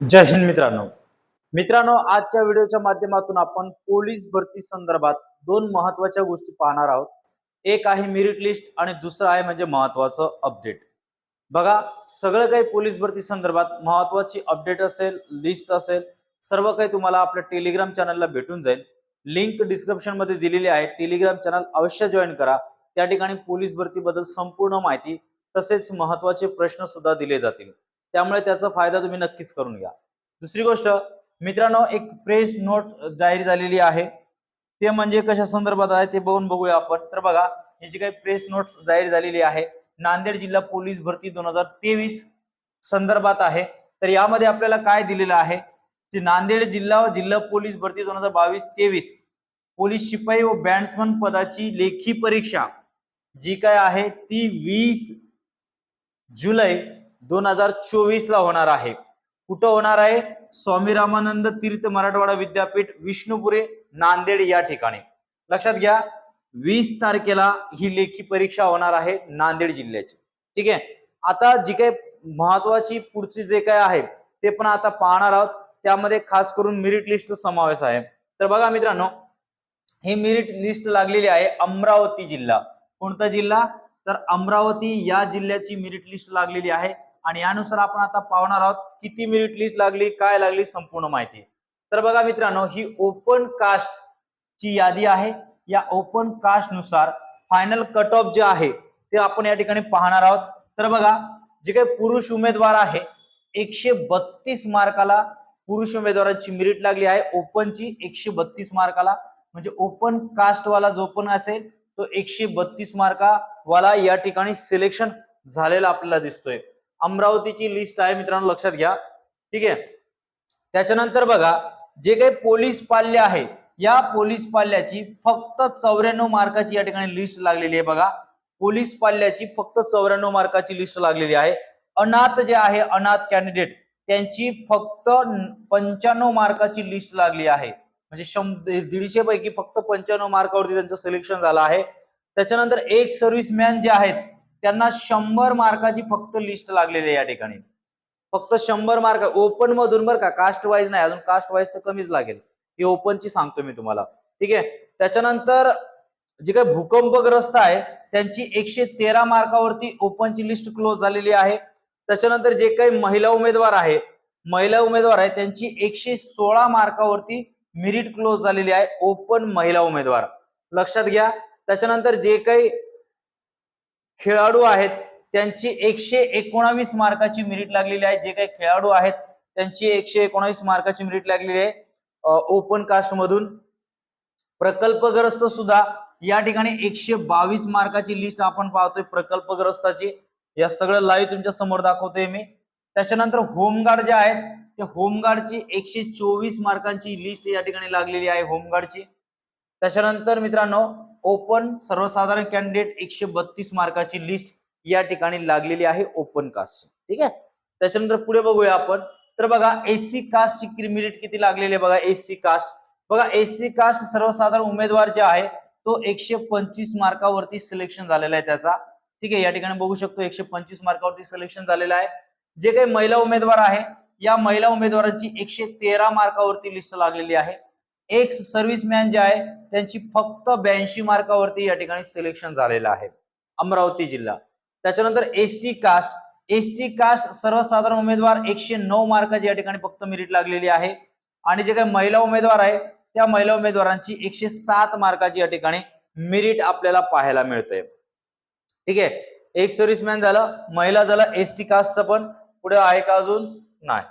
जय हिंद मित्रांनो. मित्रांनो आजच्या व्हिडिओच्या माध्यमातून आपण पोलीस भरती संदर्भात दोन महत्त्वाच्या गोष्टी पाहणार आहोत. एक आहे मेरिट लिस्ट आणि दुसरं आहे म्हणजे महत्वाचं अपडेट बघा सगळं काही पोलीस भरती संदर्भात महत्वाची अपडेट असेल लिस्ट असेल सर्व काही तुम्हाला आपल्या टेलिग्राम चॅनलला भेटून जाईल. लिंक डिस्क्रिप्शनमध्ये दिलेली आहे. टेलिग्राम चॅनल अवश्य जॉईन करा. त्या ठिकाणी पोलीस भरतीबद्दल संपूर्ण माहिती तसेच महत्त्वाचे प्रश्न सुद्धा दिले जातील. त्यामुळे त्याचा फायदा तुम्ही नक्कीच करून घ्या. दुसरी गोष्ट मित्रांनो एक प्रेस नोट जाहीर झालेली आहे. ते म्हणजे कशा संदर्भात आहे ते बघून बघूया आपण. तर बघा ही जी काही प्रेस नोट जाहीर झालेली आहे नांदेड जिल्हा पोलीस भरती दोन हजार तेवीस संदर्भात आहे. तर यामध्ये आपल्याला काय दिलेलं आहे? की नांदेड जिल्हा व जिल्हा पोलीस भरती दोन हजार बावीस तेवीस पोलीस शिपाई व बँड्समन पदाची लेखी परीक्षा जी काय आहे ती वीस जुलै दोन हजार चोवीस ला होणार आहे. कुठं होणार आहे? स्वामी रामानंद तीर्थ मराठवाडा विद्यापीठ विष्णुपुरे नांदेड या ठिकाणी. लक्षात घ्या वीस तारखेला ही लेखी परीक्षा होणार आहे नांदेड जिल्ह्याची. ठीक आहे? आता जी काही महत्वाची पुढची जे काय आहे ते पण आता पाहणार आहोत. त्यामध्ये खास करून मेरिट लिस्ट समावेश आहे. तर बघा मित्रांनो ही मेरिट लिस्ट लागलेली आहे अमरावती जिल्हा. कोणता जिल्हा? तर अमरावती या जिल्ह्याची मेरिट लिस्ट लागलेली आहे. आणि यानुसार आपण आता पाहणार आहोत किती मिनिट लिस्ट लागली काय लागली संपूर्ण माहिती. तर बघा मित्रांनो ही ओपन कास्ट ची यादी आहे. या ओपन कास्टनुसार फायनल कट ऑफ जे आहे ते आपण या ठिकाणी पाहणार आहोत. तर बघा जे काही पुरुष उमेदवार आहे एकशे बत्तीस मार्काला पुरुष उमेदवारांची मिरिट लागली आहे. ओपनची एकशे बत्तीस मार्काला म्हणजे ओपन कास्टवाला जो पण असेल तो एकशे बत्तीस मार्कावाला या ठिकाणी सिलेक्शन झालेला आपल्याला दिसतोय. अमरावतीची लिस्ट आहे मित्रांनो लक्षात घ्या. ठीक आहे? त्याच्यानंतर बघा जे काही पोलीस पाल्य आहे या पोलीस पाल्याची फक्त चौऱ्याण्णव मार्काची या ठिकाणी लिस्ट लागलेली आहे बघा. पोलीस पाल्याची फक्त चौऱ्याण्णव मार्काची लिस्ट लागलेली आहे. अनाथ जे आहे अनाथ कॅन्डिडेट त्यांची फक्त पंच्याण्णव मार्काची लिस्ट लागली आहे. म्हणजे शंभर दीडशे पैकी फक्त पंच्याण्णव मार्कावरती त्यांचं सिलेक्शन झालं आहे. त्याच्यानंतर एक सर्व्हिसमॅन जे आहेत त्यांना शंभर मार्काची फक्त लिस्ट लागलेली आहे या ठिकाणी. फक्त शंभर मार्क ओपन मधून बरं का कास्ट वाईज नाही अजून कास्ट वाईज तर कमीच लागेल. हे ओपनची सांगतो मी तुम्हाला. ठीक आहे? त्याच्यानंतर जे काही भूकंपग्रस्त आहे त्यांची एकशे तेरा मार्कावरती ओपनची लिस्ट क्लोज झालेली आहे. त्याच्यानंतर जे काही महिला उमेदवार आहे महिला उमेदवार आहे त्यांची एकशे सोळा मार्कावरती मेरिट क्लोज झालेली आहे ओपन महिला उमेदवार. लक्षात घ्या. त्याच्यानंतर जे काही खेळाडू आहेत. त्यांची एकशे एकोणावीस मार्काची मेरिट लागलेली आहे. जे काही खेळाडू आहेत त्यांची एकशे एकोणावीस मार्काची मेरिट लागलेली आहे. ओपन कास्ट मधून. प्रकल्पग्रस्त सुद्धा. या ठिकाणी एकशे बावीस मार्काची लिस्ट आपण पाहतोय प्रकल्पग्रस्ताची. या सगळं लाईव्ह तुमच्यासमोर दाखवतोय मी. त्याच्यानंतर होमगार्ड जे आहेत ते होमगार्डची एकशे चोवीस मार्कांची लिस्ट या ठिकाणी लागलेली आहे होमगार्डची. त्याच्यानंतर मित्रांनो ओपन सर्वसाधारण कॅन्डिडेट एकशे बत्तीस मार्काची लिस्ट या ठिकाणी लागलेली आहे ओपन कास्ट. ठीक आहे? त्याच्यानंतर पुढे बघूया आपण. तर बघा एससी कास्टची मेरिट किती लागलेली आहे बघा एससी कास्ट. बघा एससी कास्ट सर्वसाधारण उमेदवार जे आहे तो एकशे पंचवीस मार्कावरती सिलेक्शन झालेला आहे त्याचा. ठीक आहे? या ठिकाणी बघू शकतो एकशे पंचवीस मार्कावरती सिलेक्शन झालेलं आहे. जे काही महिला उमेदवार आहे या महिला उमेदवारांची एकशे तेरा मार्कावरती लिस्ट लागलेली आहे. एक्स सर्व्हिसमॅन जे आहे त्यांची फक्त ब्याऐंशी मार्कावरती या ठिकाणी सिलेक्शन झालेलं आहे. अमरावती जिल्हा. त्याच्यानंतर S T caste S T caste सर्वसाधारण उमेदवार एकशे नऊ मार्काची या ठिकाणी फक्त मेरिट लागलेली आहे. आणि जे काही महिला उमेदवार आहे त्या महिला उमेदवारांची एकशे सात मार्काची या ठिकाणी मेरिट आपल्याला पाहायला मिळतंय. ठीक आहे? एक सर्व्हिसमॅन झालं महिला झालं एस टी कास्टचं पण. पुढे आहे का अजून? नाही.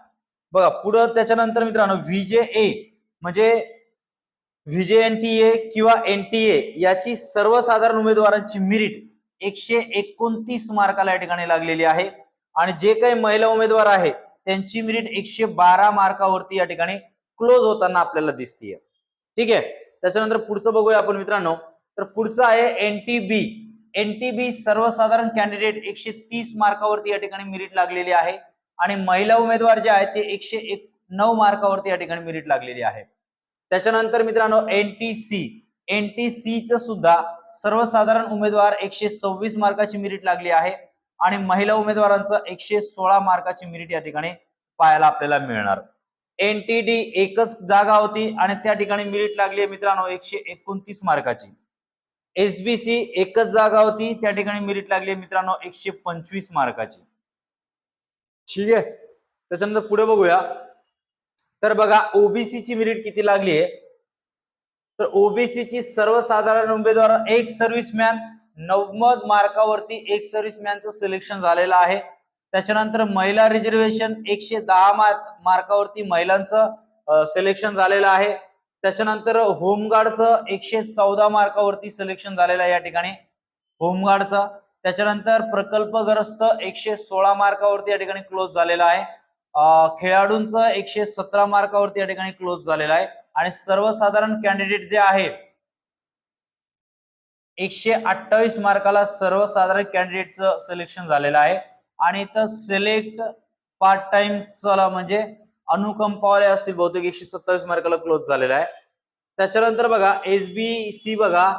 बघा पुढं त्याच्यानंतर मित्रांनो व्हीजे ए म्हणजे विजय एन टी ए किंवा एन टी ए याची सर्वसाधारण उमेदवारांची मिरिट एकशे एकोणतीस मार्काला या ठिकाणी लागलेली आहे. आणि जे काही महिला उमेदवार आहे त्यांची मिरिट एकशे बारा मार्कावरती या ठिकाणी क्लोज होताना आपल्याला दिसतीये. ठीक आहे? त्याच्यानंतर पुढचं बघूया आपण मित्रांनो. तर पुढचं आहे N T B N T B सर्वसाधारण कॅन्डिडेट एकशे तीस मार्कावरती या ठिकाणी मिरिट लागलेली आहे. आणि महिला उमेदवार जे आहेत ते एकशे एक नऊ मार्कावरती या ठिकाणी मिरिट लागलेली आहे. त्याच्यानंतर मित्रांनो N T C N T च सुद्धा सर्वसाधारण उमेदवार एकशे सव्वीस मार्काची मिरिट लागली आहे आणि महिला उमेदवारांचं एकशे सोळा मार्काची मिरिट या ठिकाणी पाहायला आपल्याला मिळणार. एन टी डी एकच जागा होती आणि त्या ठिकाणी मिरिट लागली आहे मित्रांनो एकशे एकोणतीस मार्काची. एसबीसी एकच जागा होती त्या ठिकाणी मिरिट लागली आहे मित्रांनो एकशे पंचवीस मार्काची. ठीक आहे? त्याच्यानंतर पुढे बघूया. तर बघा ओबीसी ची मेरिट किती लागली आहे? तर ओबीसी ची सर्वसाधारण उमेदवार एक सर्व्हिसमॅन नव्वद मार्कावरती एक सर्व्हिसमॅनचं सिलेक्शन झालेलं आहे. त्याच्यानंतर महिला रिझर्वेशन एकशे दहा मार्कावरती महिलांचं सिलेक्शन झालेलं आहे. त्याच्यानंतर होमगार्डचं एकशे चौदा मार्कावरती सिलेक्शन झालेलं आहे या ठिकाणी. होमगार्डचं. त्याच्यानंतर प्रकल्पग्रस्त एकशे सोळा मार्कावरती या ठिकाणी क्लोज झालेला आहे. खेळाडूंचं एकशे सतरा मार्कावरती या ठिकाणी क्लोज झालेलं आहे. आणि सर्वसाधारण कॅन्डिडेट जे आहे एकशे अठ्ठावीस मार्काला सर्वसाधारण कॅन्डिडेटचं सिलेक्शन झालेलं आहे. आणि इथं सिलेक्ट पार्ट टाइम चला म्हणजे अनुकंपावाले असतील बहुतेक एकशे सत्तावीस मार्काला क्लोज झालेला आहे. त्याच्यानंतर बघा एसबीसी बघा.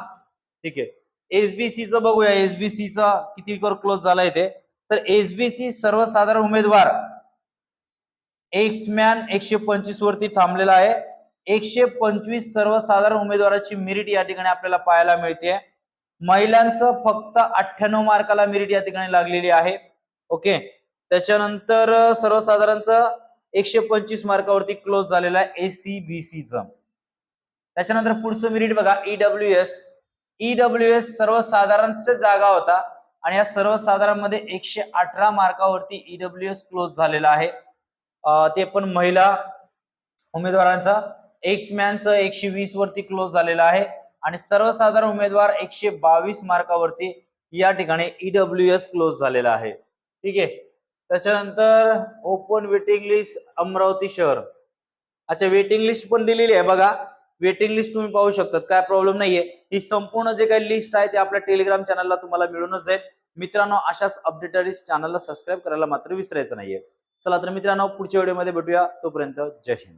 ठीक आहे. एसबीसीचं बघूया. एसबीसीचा किती क्लोज झाला इथे? तर एसबीसी सर्वसाधारण उमेदवार एक्समॅन एकशे पंचवीस वरती थांबलेला आहे. एकशे पंचवीस सर्वसाधारण उमेदवाराची मिरिट या ठिकाणी आपल्याला पाहायला मिळते. महिलांचं फक्त अठ्ठ्याण्णव मार्काला मिरिट या ठिकाणी लागलेली आहे. ओके त्याच्यानंतर सर्वसाधारणचं एकशे पंचवीस मार्कावरती क्लोज झालेला आहे एसीबीसीच त्याच्यानंतर पुढचं मिरिट बघा E W S E W S सर्वसाधारणच जागा होता. आणि या सर्वसाधारणमध्ये एकशे अठरा मार्कावरती ईडब्ल्यू एस क्लोज झालेला आहे. ते पण महिला उमेदवारांचा. एक्समॅनचं एकशे वीस वरती क्लोज झालेला आहे. आणि सर्वसाधारण उमेदवार एकशे बावीस मार्कावरती या ठिकाणी ईडब्ल्यू एस क्लोज झालेला आहे. ठीक आहे? त्याच्यानंतर ओपन वेटिंग लिस्ट अमरावती शहर. अच्छा वेटिंग लिस्ट पण दिलेली आहे बघा. वेटिंग लिस्ट तुम्ही पाहू शकतात. काय प्रॉब्लेम नाहीये. ही संपूर्ण जे काही लिस्ट आहे ते आपल्या टेलिग्राम चॅनलला तुम्हाला मिळूनच जाईल. मित्रांनो अशाच अपडेटेड चॅनलला सबस्क्राईब करायला मात्र विसरायचं नाहीये. चला तर मित्रांनो पुढच्या व्हिडिओमध्ये भेटूया. तोपर्यंत जय हिंद.